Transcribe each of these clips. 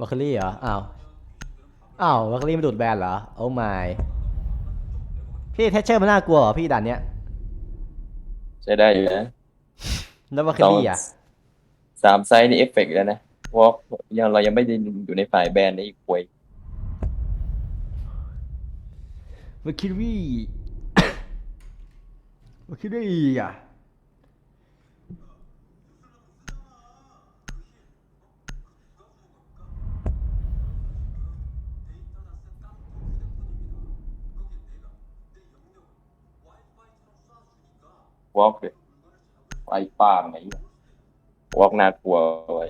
วัคเคอรี่เหรอ อ้าว อ้าววัคเคอรี่มันดูดแบนเหรอ โอ้ไม่พี่เทชเชอร์มันน่ากลัวเหรอพี่ด่านเนี้ย ใช้ได้อยู่นะแล้ววัคเคอรี่อะสามไซส์นี่เอฟเฟกต์แล้วนะเพราะยังเรายังไม่ได้อยู่ในฝ่ายแบรนด์ในอีกควยวัคเคอรี่วัคเคอรี่อะ วอล์กเลยไฟป้างไหนวอล์กน่ากลัวไว้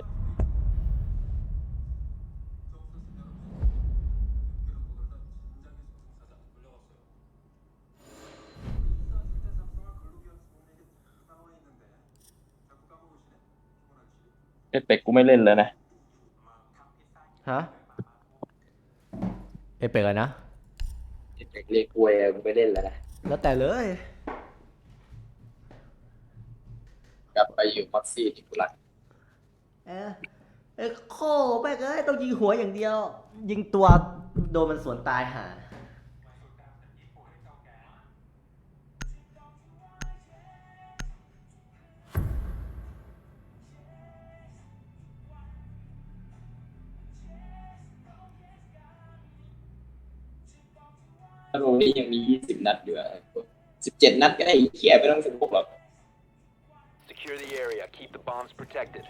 เอฟเฟกต์กูไม่เล่นแล้วนะ ฮะ เอเปกเลยนะ เอฟเฟกต์เรียกควยกูไม่เล่นแล้วนะ แล้วแต่เลย กลับไปอยู่ม็อกซี่ที่กูรักเออเออโคแม่งเอ้ยต้องยิงหัวอย่างเดียว ยิงตัวโดนมันสวนตายหาถ้าโรนี่ยังมียี่สิบนัดอยู่สิบเจ็ดนัดก็ได้ไอ้เขี้ยไม่ต้องสิบหกหรอก Secure the area. Keep the bombs protected.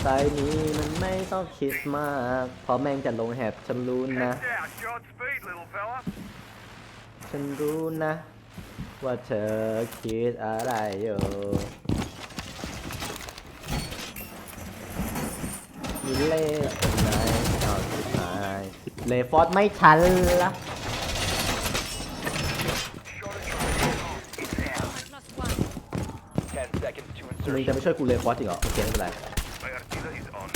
ไซนี้มันไม่ต้องคิดมากเพราะแม่งจะลงแหบฉันรู้นะ Down, Godspeed, little fella. ฉันรู้นะ ว่าเธอคิดอะไรอยู่มีเล่ห์คนไหนเอาสุดท้ายเลฟอร์ดไม่ทันละ มึง insertion. จะไม่ช่วยกูเลฟอร์ดจริงเหรอโอเคไม่เป็นไร Partida is on.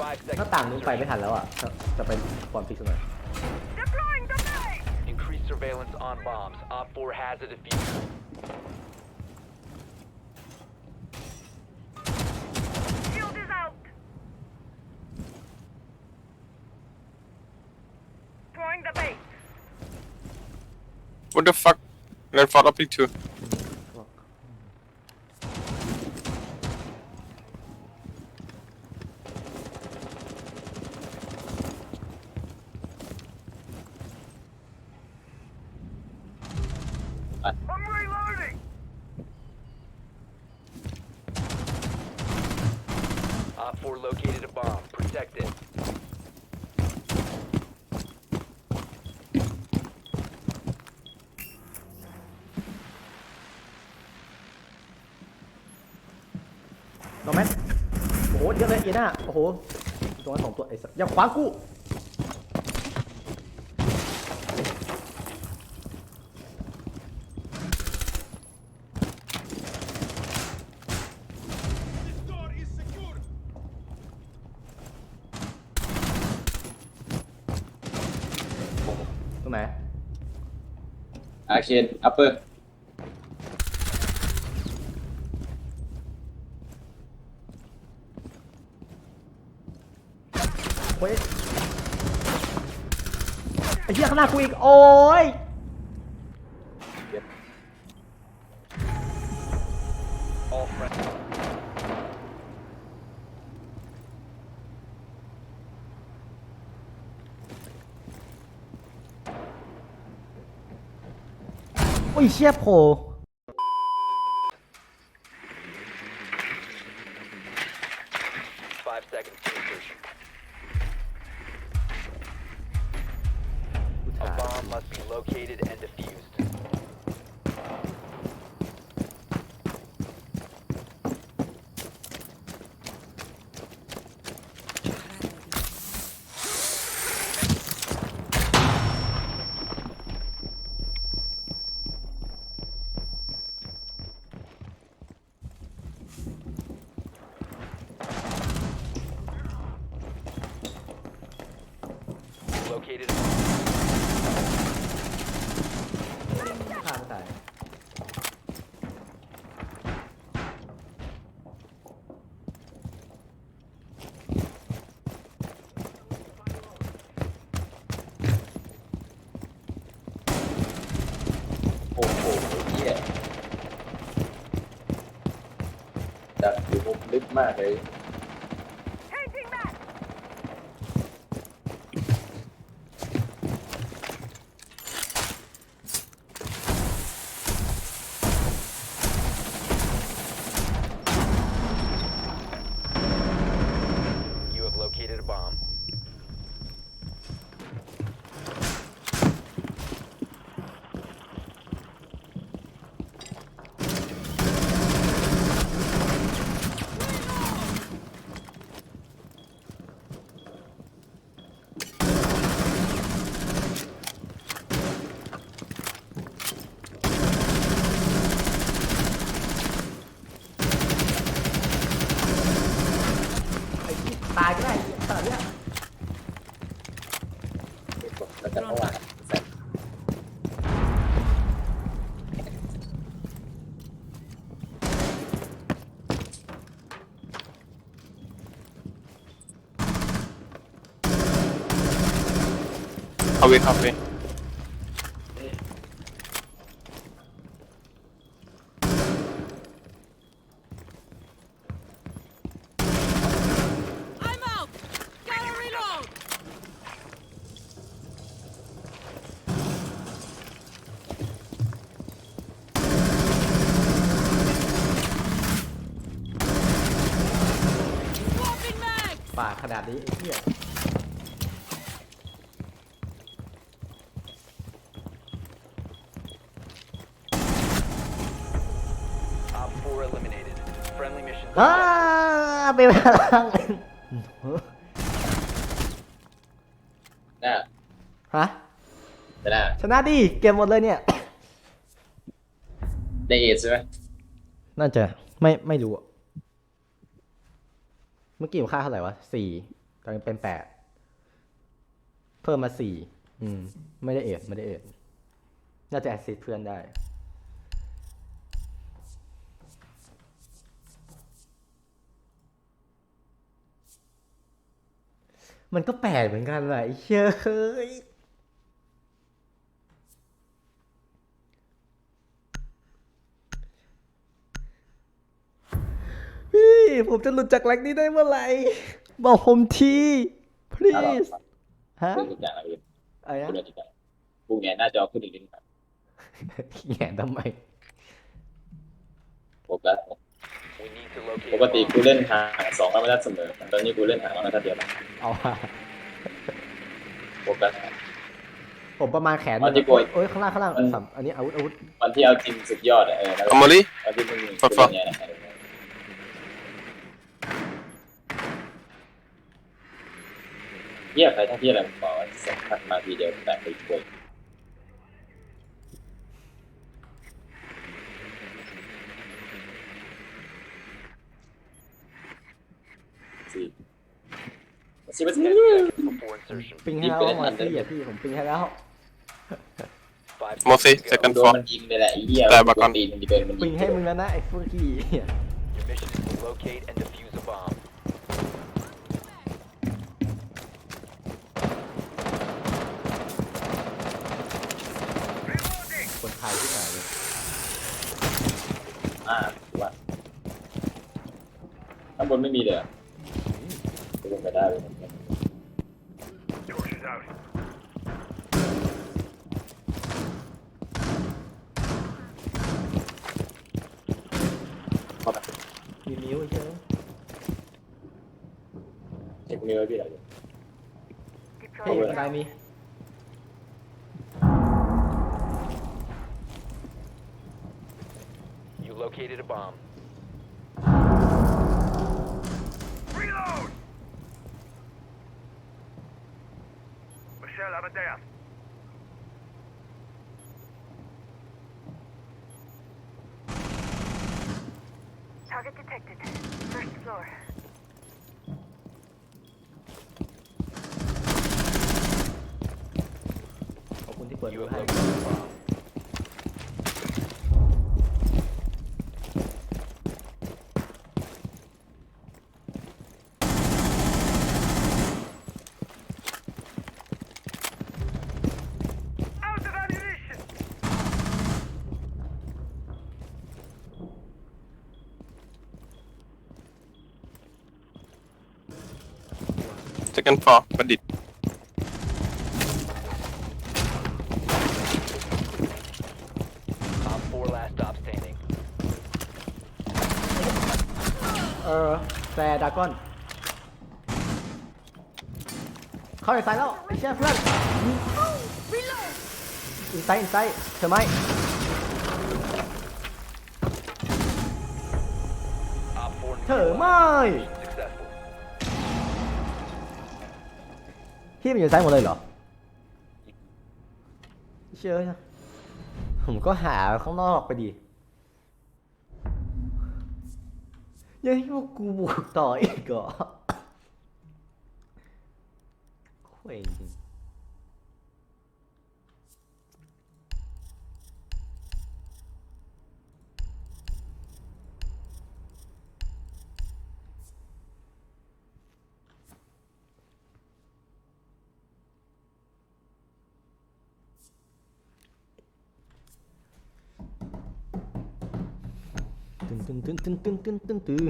Five ถ้า seconds. ต่าง to มึงไปไม่ insertion. ทันแล้วอะจะจะเป็นความฟิกซ์หน่อย Deploying domain! Increase surveillance on bombs. Op 4 has a diffuser. Shield is out! Throwing the bait. What the fuck? Red fought up too. I'm reloading! Op 4 located a bomb. Protect it. น้องแมทโอ้โหเยอะเลยเอียน่าโอ้โหตรงนั้นสองตัวไอ้สัสอย่าขวางกู ตรงไหน อาเคนอัปเปอร์โอ้ยไอ้เหี้ยข้างหน้ากูอีก โอ้ย โอ้ย Located. มากเลย Changing back. You have located a bomb. ตายก็ได้ขนาดเนี้ย แล้วแต่เมื่อวานใส่ Halfway, halfway. I'm out! Gotta reload! ป่าขนาดนี้ไอ้เหี้ย เป็นพลังหน้าฮะแต่หน้าชนะดิเก็บหมดเลยเนี่ย ได้เอทใช่ไหมน่าจะไม่ไม่รู้อะเมื่อกี้ผมค่าเท่าไหร่วะสี่ตอนนี้เป็นแปดเพิ่มมาสี่อืม ไม่ได้เอ็ดไม่ได้เอ็ดน่าจะแอสซิสเพื่อนได้ มันก็แปดเหมือนกันแหละไอ้เชื่อเฮ้ยพี่ผมจะหลุดจากแรงนี้ได้เมื่อไหร่ บอกผมทีถ้าเรา please ฮะเรื่องทุกอย่างอะไรอะไรพูดนะเรื่องทุกอย่างกูแงหน้าจอขึ้นอีกนิดหน่อยแง่ทำไมโฟกัส We need to locate ป a กติ bomb. กูเล่นห่างสองร้อยเมตรเสมอตอนนี้กูเล่นห่างร้อยเมตรเดียวเอาว่ะโฟกัส ผมประมาณแขนหเอานึ่งที่โอ้ยโกยโอ้ยข้างล่างข้างล่างอืมสามอันนี้อาวุธอาวุธวันที่เอาจริงสุดยอดอะเออนั่นแหละ Amali? วันที่มึงฟังกูฟังเล่นไงนะเยี่ยใครทั้งที่อะไรมึงบอกว่าสัมผัสมาทีเดียวแต่ไปคุยสี่ สิบเปอร์เซ็นต์ Before insertion. ปิงให้แล้วมาได้ทันซี่อะพี่ผมปิงให้แล้ว Five Mosi, seconds to go. second โดน floor. มันยิงเลยแหละไอ้เหี้ยแต่บักก่อน ตีนมันดีเกินมันปิยิงงให้มึงแล้วนะไอ้พวกขี้ Your mission is to locate and defuse a bomb. คนไทยที่ไหนเลยอ่าว่าข้างบนไม่มีเลยอะลงไปได้เลย Torch is out. เข้าไปมีนิ้วใช่ไหมเช็คนิ้วไว้พี่หน่อยดิเฮ้ยเอาไว้บันไดมี Michelle, have a down. Target detected. First floor. ขอบคุณที่เปิด You ดู have ให้ located a bomb. Second floor, bandit. Op 4 last stop standing. เออแฟร์ดากอน เข้าในไซด์แล้วไอ้เชี่ยเพื่อน Reload! อินไซด์อินไซด์เธอไหม Op 4เธอไม่ พี่มันอยู่ซ้ายหมดเลยเหรอ เชื่อนะผมก็หาข้างนอกไปดียังให้พวกกูบวกต่ออีกเหรอเคว้งจริง ตึ้งตึ้งตึ้งตึ้งตึ้งตึ้งตึ้งตึ้ง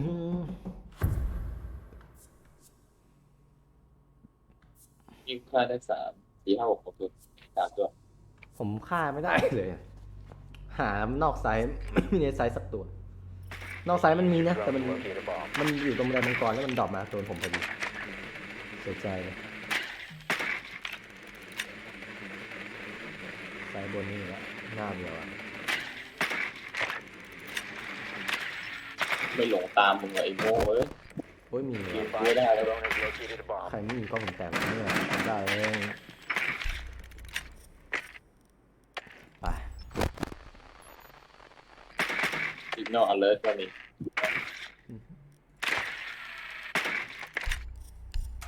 ยิงฆ่าได้สามสี่ห้าหกหกตัวสามตัวผมฆ่าไม่ได้เลย หานอกไซส์ไม่มีในไซส์สักตัว นอกไซส์มันมีนะแต่มันมันอยู่ตรงบันไดมังกรแล้วมันดรอปมาโดนผมพอดีเสียใจเลยไซส์บนนี่แหละหน้าเดียวอะ ไม่หลงตามมึงเลยไอ้โง่เอ้ยโอ้ยมียิว่ะงกูไม่ได้แล้ว Drone has located a bomb. ใครไม่มีกล้องผมแตกเนี่ยทำได้เองไป สิกนอลอเลิร์ตวันนี้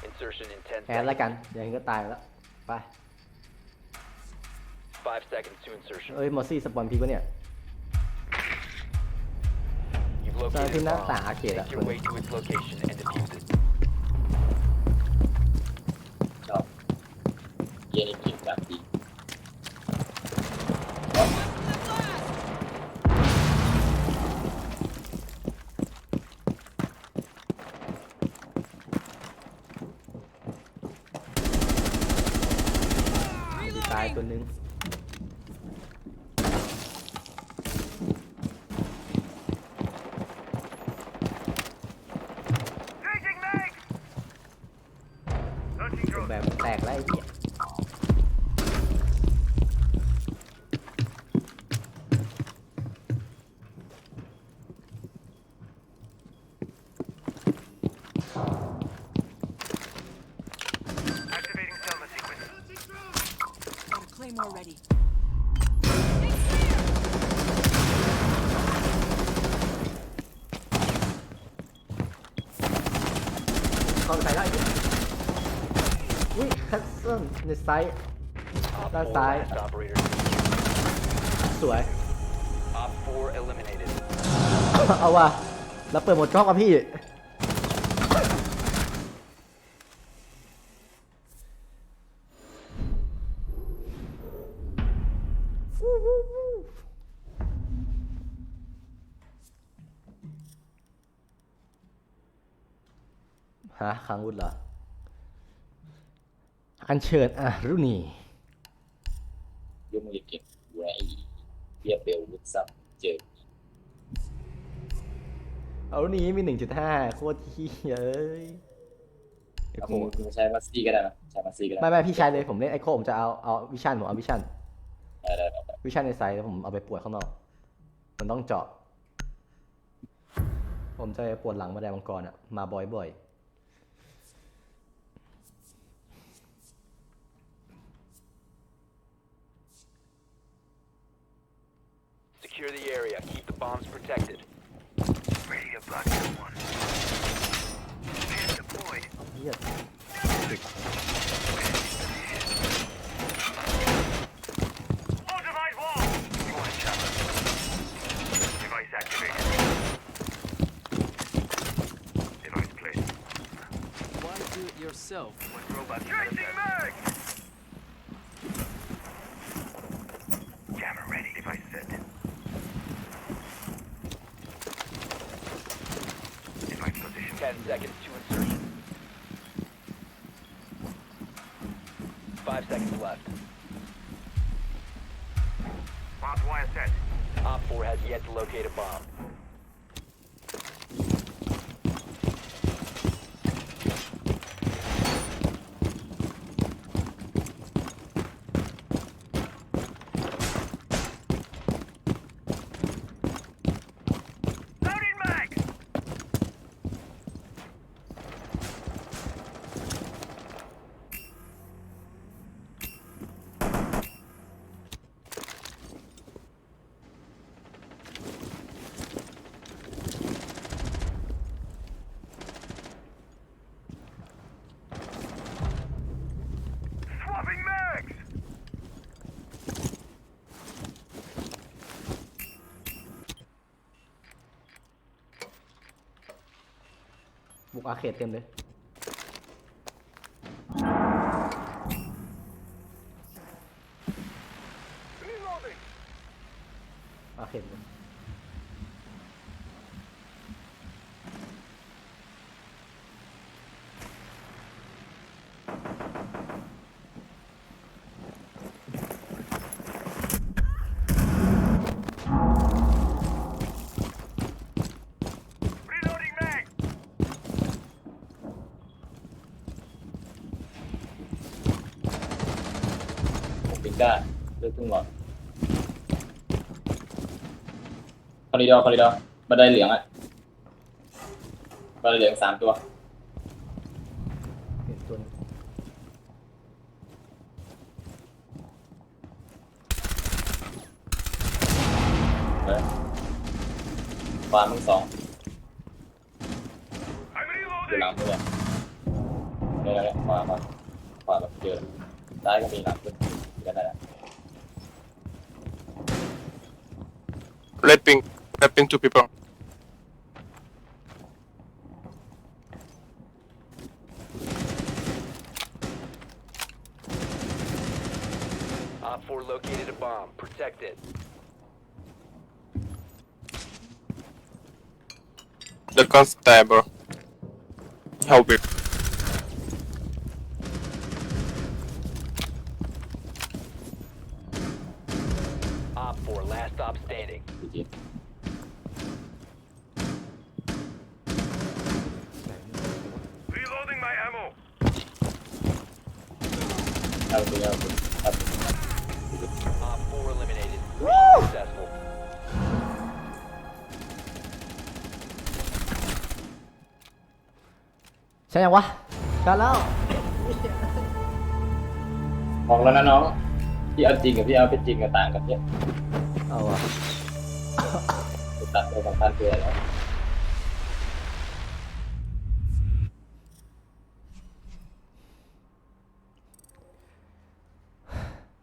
Insertion in 10แอนแล้ว seconds. กันยังไงก็ตายแล้วไป5 seconds to insertion. เอ้ยมอสซี่สปอนพีปะเนี่ย located สาย a ที่นัก bomb. ษาเขตอะ Make คน your way to its location and defuse it. คัสเซิลในไซส์ Op That's 4 fine. last operator. สวย Op 4 eliminated. เอาว่ะแล้วเปิดหมดกล้องกับพี่ ฮะค้างวุฒเหรอ อันเชิญอะรุนียุ่งมึงเก่งกูนะไอ้เบียเบลวุฒซับเจอเอารุนีมีหนึ่งจุดห้าโคตรเฮียเอ้ยไอ้เอาโคมึงมึงใช้มาสซี่ก็ได้นะใช้มาสซี่ก็ได้ไม่ไม่พี่ชายเลยผมเล่นไอโคผมจะเอาเอาวิชันผมเอาวิชันได้ได้ได้วิชันในไซส์แล้วผมเอาไปปวดข้างนอก มันต้องเจาะ ผมจะไปปวดหลังมาแดงมังกรอะมาบ่อย secure the area. Keep the bombs protected. Radio Bunker 1. Man deployed. Yes. All yourself? When robots... Tracing mag! อาเขตเต็มเลย Reloading! อาร์เคดเลย Reloading mag! ผมปิงก้เลือกขึ้นหลอดคอริดอร์คอริดอร์บันไดเหลืองอะบันไดเหลืองสามตัว เห็นตัวนึงเออฟามทั้งสอง กันได้แล้ว Red ping. Red ping two people. Op 4 located a bomb. Protect it. The gun's there, bro. Op 4 eliminated. Mission successful. ใช่ยังวะใช่แล้วบอกแล้วนะน้อง พี่เอาจริงกับพี่เอาเป็นจริงกับต่างกันเนี่ยเอาวะตัดตัวสำคัญคืออะไร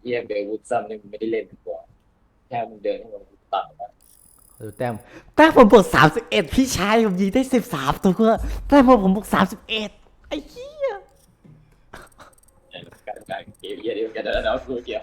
เยี่ยมเบลวูดซัมนี่มึงไม่ได้เล่นดีกว่าแค่มึงเดินให้มันตัดมาดูแต้มแต้มผมบวกสามสิบเอ็ดพี่ชายผมยิงได้สิบสามตัวแต้มผมผมบวกสามสิบเอ็ดไอ้เหี้ย การการเกมเยี่ยเดียวกันแล้วเนาะกูเกี่ยว